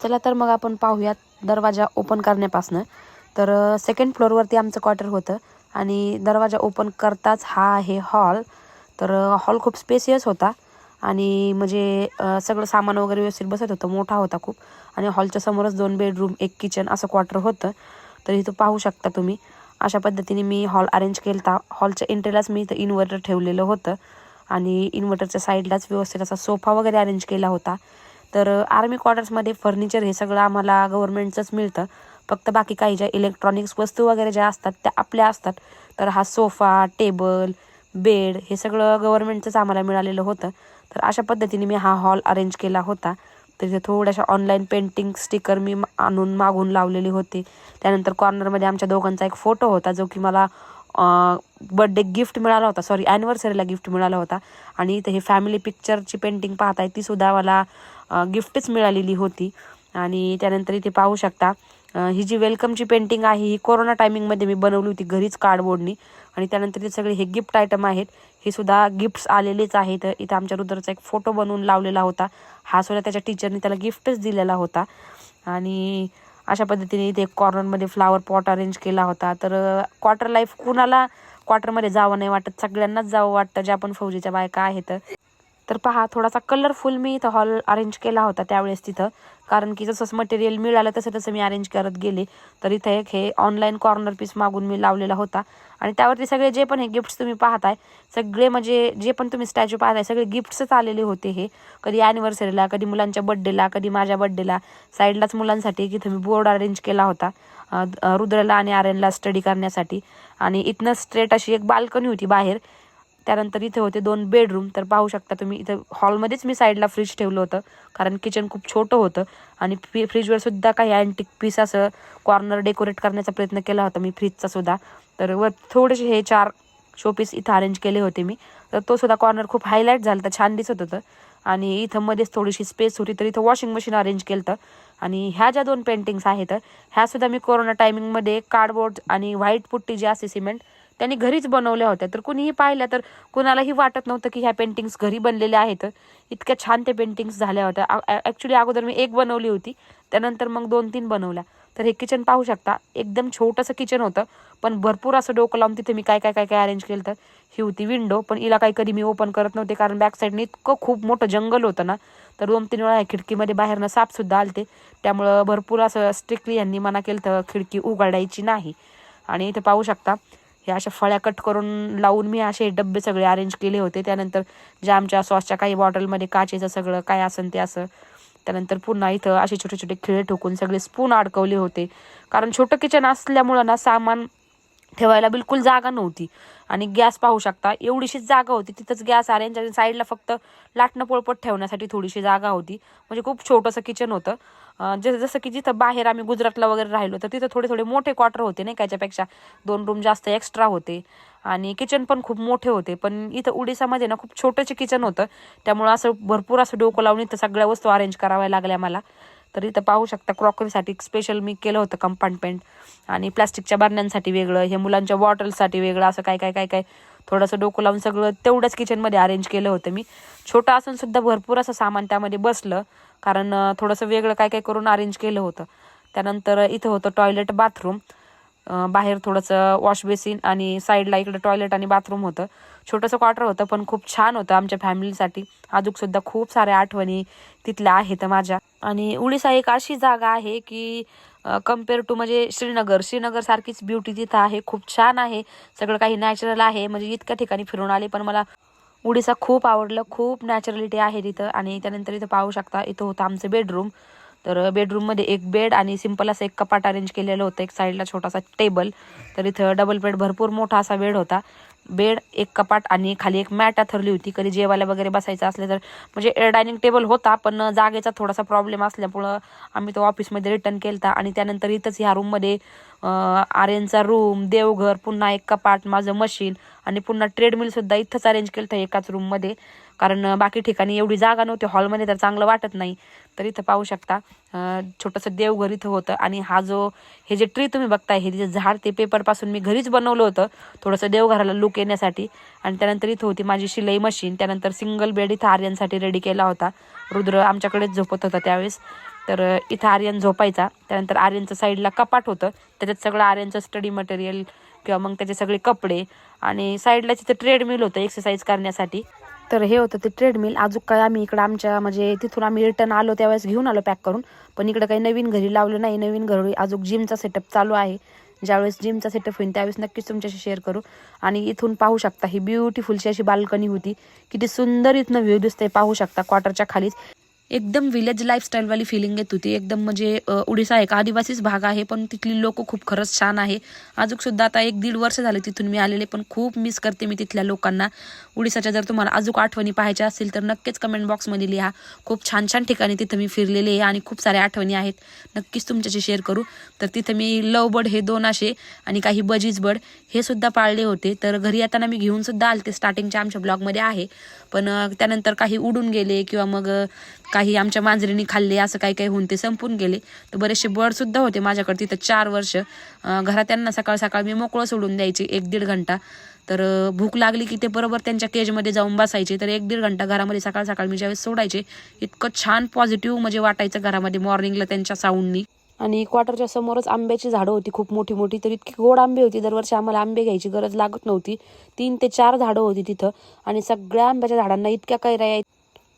चला तर मग आपण पाहूयात दरवाजा ओपन करण्यापासनं. तर सेकंड फ्लोअरवरती आमचं क्वार्टर होतं आणि दरवाजा ओपन करताच हा आहे हॉल तर हॉल खूप स्पेसियस होता आणि म्हणजे सगळं सामान वगैरे व्यवस्थित बसत होतं. मोठा होता खूप आणि हॉलच्या समोरच दोन बेडरूम एक किचन असं क्वार्टर होतं. तर इथं पाहू शकता तुम्ही अशा पद्धतीने मी हॉल अरेंज केला होता हॉलच्या एंट्रीलाच मी इथं इन्व्हर्टर ठेवलेलं होतं आणि इन्व्हर्टरच्या साईडलाच व्यवस्थित असा सोफा वगैरे अरेंज केला होता. तर आर्मी क्वार्टर्समध्ये फर्निचर हे सगळं आम्हाला गव्हर्नमेंटचंच मिळतं. फक्त बाकी काही ज्या इलेक्ट्रॉनिक्स वस्तू वगैरे ज्या असतात त्या आपल्या असतात. तर हा सोफा टेबल बेड हे सगळं गव्हर्नमेंटचंच आम्हाला मिळालेलं होतं. तर अशा पद्धतीने मी हा हॉल अरेंज केला होता. तर तिथे थोड्याशा ऑनलाईन पेंटिंग स्टिकर मी आणून मागून लावलेली होती. त्यानंतर कॉर्नरमध्ये आमच्या दोघांचा एक फोटो होता जो की मला बड्डे गिफ्ट मिळाला होता. सॉरी ॲनिव्हर्सरीला गिफ्ट मिळाला होता. आणि इथे हे फॅमिली पिक्चरची पेंटिंग पाहताय ती सुद्धा मला गिफ्टच मिळालेली होती. आणि त्यानंतर इथे पाहू शकता ही जी वेलकमची पेंटिंग आहे ही कोरोना टायमिंगमध्ये मी बनवली होती घरीच कार्डबोर्डनी आणि त्यानंतर ते सगळे हे गिफ्ट आयटम आहेत. हे सुद्धा गिफ्ट्स आलेलेच आहेत. इथं आमच्या रुद्रचा एक फोटो बनवून लावलेला होता. हा सुद्धा त्याच्या टीचरनी त्याला गिफ्टच दिलेला होता. आणि अशा पद्धतीने इथे कॉर्नरमध्ये फ्लावर पॉट अरेंज केला होता. तर क्वार्टर लाईफ कुणाला क्वार्टरमध्ये जावं नाही वाटत सगळ्यांनाच जावं वाटतं ज्या पण फौजीच्या बायका आहेत. तर पहा थोडासा कलरफुल मी इथं हॉल अरेंज केला होता त्यावेळेस तिथं. कारण की जसं मटेरियल मिळालं तसं तसं मी अरेंज करत गेले. तर इथं एक हे ऑनलाईन कॉर्नर पीस मागून मी लावलेला होता. आणि त्यावरती सगळे जे पण हे गिफ्ट्स तुम्ही पाहताय सगळे म्हणजे जे पण तुम्ही स्टॅच्यू पाहताय सगळे गिफ्ट्सच आलेले होते हे. कधी ॲनिव्हर्सरीला कधी मुलांच्या बड्डेला कधी माझ्या बड्डेला साईडलाच मुलांसाठी इथं मी बोर्ड अरेंज केला होता रुद्रला आणि आर्यनला स्टडी करण्यासाठी. आणि इथनं स्ट्रेट अशी एक बाल्कनी होती बाहेर. त्यानंतर इथे होते दोन बेडरूम तर पाहू शकता तुम्ही इथं हॉलमध्येच मी साईडला फ्रीज ठेवलं होतं. कारण किचन खूप छोटं होतं. आणि फ्री फ्रीजवर सुद्धा काही अँटिक पीस असं कॉर्नर डेकोरेट करण्याचा प्रयत्न केला होता मी फ्रीजचा सुद्धा. तर व थोडेसे हे चार शोपीस इथं अरेंज केले होते मी. तर तो सुद्धा कॉर्नर खूप हायलाईट झाला तर छान दिसत होतं. आणि इथं मध्येच थोडीशी स्पेस होती तर इथं वॉशिंग मशीन अरेंज केलं होतं. आणि ह्या ज्या दोन पेंटिंग्स आहेत ह्या सुद्धा मी कोरोना टायमिंगमध्ये कार्डबोर्ड आणि व्हाईट पुट्टी जी असते सिमेंट त्यांनी घरीच बनवल्या होत्या. तर कुणीही पाहिल्या तर कुणालाही वाटत नव्हतं की ह्या पेंटिंग्स घरी बनलेल्या आहेत. इतक्या छान ते पेंटिंग्स झाल्या होत्या. ॲक्च्युली अगोदर मी एक बनवली होती. त्यानंतर मग दोन तीन बनवल्या. तर हे किचन पाहू शकता. एकदम छोटंसं किचन होतं. पण भरपूर असं डोकं लावून तिथे मी काय काय काय काय अरेंज केलं तर ही होती विंडो पण हिला काही कधी मी ओपन करत नव्हते. कारण बॅक साईडने इतकं खूप मोठं जंगल होतं ना. तर दोन तीन वेळा ह्या खिडकीमध्ये बाहेरनं सापसुद्धा आलते. त्यामुळं भरपूर असं स्ट्रिक्टली यांनी मना केलं तर खिडकी उघडायची नाही. आणि इथे पाहू शकता हे अशा फळ्या कट करून लावून मी असे डब्बे सगळे अरेंज केले होते. त्यानंतर ज्या आमच्या सॉसच्या काही बॉटलमध्ये काचेचं सगळं काय असन ते असं. त्यानंतर पुन्हा इथं असे छोटे छोटे खिळे ठोकून सगळे स्पून अडकवले होते. कारण छोटं किचन असल्यामुळं ना सामान ठेवायला बिलकुल जागा नव्हती. आणि गॅस पाहू शकता एवढीशीच जागा होती तिथंच गॅस अरेंज आणि साईडला फक्त लाटणं पोळपट ठेवण्यासाठी थोडीशी जागा होती. म्हणजे खूप छोटंसं किचन होतं. जसं जसं की जिथं बाहेर आम्ही गुजरातला वगैरे राहिलो तर तिथं थोडे थोडे मोठे क्वार्टर होते नाही का दोन रूम जास्त एक्स्ट्रा होते. आणि किचन पण खूप मोठे होते पण इथं उडीसामध्ये ना खूप छोटंचे किचन होतं. त्यामुळं असं भरपूर असं डोकं लावून इथं सगळ्या वस्तू अरेंज कराव्या लागल्या मला. तर इथं पाहू शकता क्रॉकरीसाठी स्पेशल मी केलं होतं कंपार्टमेंट आणि प्लास्टिकच्या बारण्यांसाठी वेगळं हे मुलांच्या बॉटल्ससाठी वेगळं असं काय काय काय काय. थोडंसं डोकं लावून सगळं तेवढंच किचनमध्ये अरेंज केलं होतं मी. छोटं असून सुद्धा भरपूर असं सामान त्यामध्ये बसलं कारण थोडंसं वेगळं काय काय करून अरेंज केलं होतं. त्यानंतर इथं होतं टॉयलेट बाथरूम बाहेर थोडंसं वॉश बेसिन आणि साईडला इकडे टॉयलेट आणि बाथरूम होतं. छोटंसं क्वार्टर होतं पण खूप छान होतं आमच्या फॅमिलीसाठी सुद्धा खूप साऱ्या आठवणी तिथल्या आहेत माझ्या. आणि उडीसा एक अशी जागा आहे की कंपेअर टू म्हणजे श्रीनगर. श्रीनगर सारखीच ब्युटी तिथं आहे खूप छान आहे. सगळं काही नॅचरल आहे. म्हणजे इतक्या ठिकाणी फिरून आले पण मला उडीसा खूप आवडलं. खूप नॅचरलिटी आहे तिथं आणि त्यानंतर इथं पाहू शकता इथं होतं आमचं बेडरूम तर बेडरूममध्ये एक बेड आणि सिंपल असं एक कपाट अरेंज केलेलं होतं. एक साईडला छोटासा टेबल तर इथं डबल बेड भरपूर मोठा असा बेड होता. बेड एक कपाट आणि खाली एक मॅट अथरली होती. कधी जेवायला वगैरे बसायचं असलं तर म्हणजे डायनिंग टेबल होता पण जागेचा थोडासा प्रॉब्लेम असल्यामुळं आम्ही तो ऑफिसमध्ये रिटर्न केलता. आणि त्यानंतर इथंच ह्या रूममध्ये आर्यनचा रूम देवघर पुन्हा एक कपाट माझं मशीन आणि पुन्हा ट्रेडमिल सुद्धा इथंच अरेंज केलं होतं एकाच रूममध्ये कारण बाकी ठिकाणी एवढी जागा नव्हती हॉलमध्ये तर चांगलं वाटत नाही. तर इथं पाहू शकता छोटंसं देवघर इथं होतं. आणि हा जो हे जे ट्री तुम्ही बघताय हे जे झाड ते पेपरपासून मी घरीच बनवलं होतं थोडंसं देवघराला लुक येण्यासाठी. आणि त्यानंतर इथं होती माझी शिलाई मशीन त्यानंतर सिंगल बेड इथं आर्यनसाठी रेडी केला होता. रुद्र आमच्याकडेच झोपत होता त्यावेळेस. तर इथं आर्यन झोपायचा. त्यानंतर आर्यनचं साईडला कपाट होतं. त्याच्यात सगळं आर्यनचं स्टडी मटेरियल किंवा मग त्याचे सगळे कपडे. आणि साईडला तिथं ट्रेडमिल होतं एक्सरसाइज करण्यासाठी. तर हे होतं ते ट्रेडमिल अजून काय आम्ही इकडं आमच्या म्हणजे तिथून आम्ही रिटर्न आलो त्यावेळेस घेऊन आलो पॅक करून. पण इकडं काही नवीन घरी लावलं नाही नवीन घरी अजून जिमचा सेटअप चालू आहे. ज्यावेळेस जिमचा सेटअप होईल त्यावेळेस नक्कीच तुमच्याशी शेअर करू. आणि इथून पाहू शकता ही ब्युटिफुलशी अशी बाल्कनी होती. किती सुंदर इथनं व्ह्यू दिसतंय पाहू शकता क्वार्टरच्या खालीच. एकदम विलेज लाईफस्टाईलवाली फिलिंग येत होती. एकदम म्हणजे उडीसा एक आदिवासीच भाग आहे पण तिथली लोक खूप खरंच छान आहे. अजूनसुद्धा आता एक दीड वर्ष झाले तिथून मी आलेले पण खूप मिस करते मी तिथल्या लोकांना. उडीसाच्या जर तुम्हाला अजून आठवणी पाहायच्या असतील तर नक्कीच कमेंट बॉक्समध्ये लिहा. खूप छान छान ठिकाणी तिथं मी फिरलेले आहे आणि खूप साऱ्या आठवणी आहेत. नक्कीच तुमच्याशी शेअर करू. तर तिथं मी लव बर्ड हे दोन असे आणि काही बजीज बर्ड हे सुद्धा पाळले होते. तर घरी येताना मी घेऊनसुद्धा आले आलते. स्टार्टिंगच्या आमच्या ब्लॉगमध्ये आहे. पण त्यानंतर काही उडून गेले किंवा मग काही आमच्या मांजरीने खाल्ले असं काही काही होऊन ते संपून गेले. तर बरेचसे बळसुद्धा होते माझ्याकडे. तिथं चार वर्ष घरात त्यांना सकाळ सकाळ मी मोकळं सोडून द्यायची एक दीड घंटा. तर भूक लागली की ते बरोबर त्यांच्या केजमध्ये जाऊन बसायचे. तर एक दीड घंटा घरामध्ये सकाळ सकाळ मी ज्यावेळेस सोडायचे इतकं छान पॉझिटिव्ह म्हणजे वाटायचं घरामध्ये मॉर्निंगला त्यांच्या साऊंडनी आणि क्वार्टरच्या समोरच आंब्याची झाडं होती खूप मोठी मोठी. तर इतकी गोड आंबे होती. दरवर्षी आम्हाला आंबे घ्यायची गरज लागत नव्हती. तीन ते चार झाडं होती तिथं. आणि सगळ्या आंब्याच्या झाडांना इतक्या कैऱ्या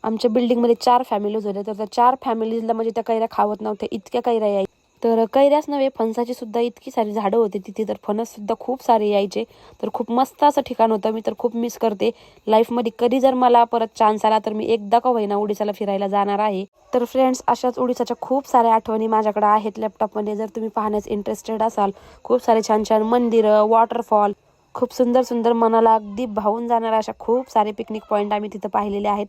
आमच्या बिल्डिंगमध्ये चार फॅमिलीज होत्या. तर त्या चार फॅमिलीजला म्हणजे त्या कैऱ्या खावत नव्हत्या. इतक्या कैऱ्या याय तर कैऱ्याच नव्हे फणसाची सुद्धा इतकी सारी झाडं होती तिथे. तर फणस सुद्धा खूप सारे यायचे. तर खूप मस्त असं ठिकाण होतं. मी तर खूप मिस करते. लाईफमध्ये कधी जर मला परत चान्स आला तर मी एकदा का होईना उडीसाला फिरायला जाणार आहे. तर फ्रेंड्स अशाच उडीसाच्या खूप साऱ्या आठवणी माझ्याकडे आहेत लॅपटॉपमध्ये जर तुम्ही पाहण्यास इंटरेस्टेड असाल खूप सारे छान छान मंदिरं वॉटरफॉल खूप सुंदर सुंदर मनाला अगदी भावून जाणाऱ्या अशा खूप सारे पिकनिक पॉईंट आम्ही तिथं पाहिलेले आहेत.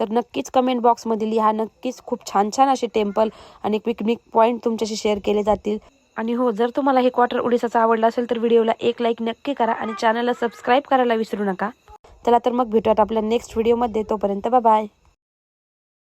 तर नक्कीच कमेंट बॉक्समध्ये लिहा. नक्कीच खूप छान छान असे टेम्पल आणि पिकनिक पॉईंट तुमच्याशी शेअर केले जातील. आणि हो जर तुम्हाला हे क्वार्टर उडीसाचा आवडलं असेल तर व्हिडिओला एक लाईक नक्की करा आणि चॅनलला सबस्क्राईब करायला विसरू नका. चला तर मग भेटूयात आपल्या नेक्स्ट व्हिडिओमध्ये तोपर्यंत बाय